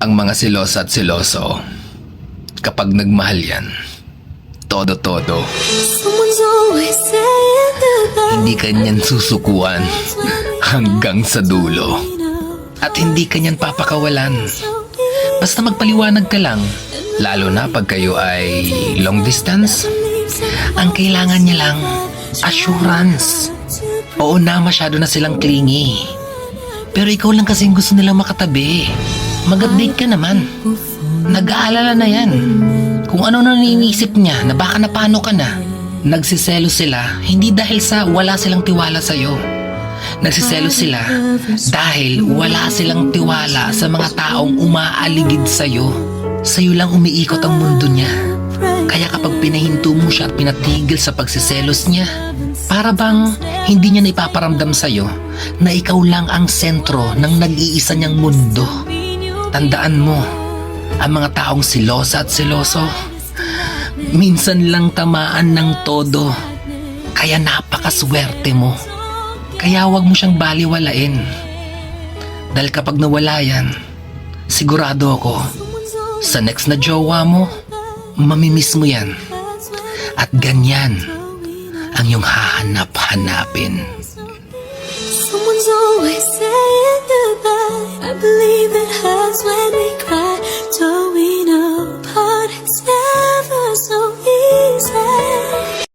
Ang mga silosa at siloso, kapag nagmahal yan, todo-todo. Hindi kanyan susukuan hanggang sa dulo. At hindi kanyan papakawalan. Basta magpaliwanag ka lang, lalo na pag kayo ay long distance. Ang kailangan niya lang, assurance. Oo na, masyado na silang clingy. Pero ikaw lang kasing gusto nilang makatabi. Mag-update ka naman. Nag-aalala na yan. Kung ano na iniisip niya na baka napano ka na. Nagsiselo sila hindi dahil sa wala silang tiwala sa'yo. Nagsiselo sila dahil wala silang tiwala sa mga taong umaaligid sa'yo. Sa'yo lang umiikot ang mundo niya. Kaya kapag pinahinto mo siya at pinatigil sa pagsiselos niya, para bang hindi niya naipaparamdam sa'yo na ikaw lang ang sentro ng nag-iisa niyang mundo. Tandaan mo, ang mga taong silosa at siloso, minsan lang tamaan ng todo. Kaya napakaswerte mo. Kaya wag mo siyang baliwalain. Dahil kapag nawala yan, sigurado ako, sa next na jowa mo, mamimiss mo yan. At ganyan ang iyong hahanap-hanapin.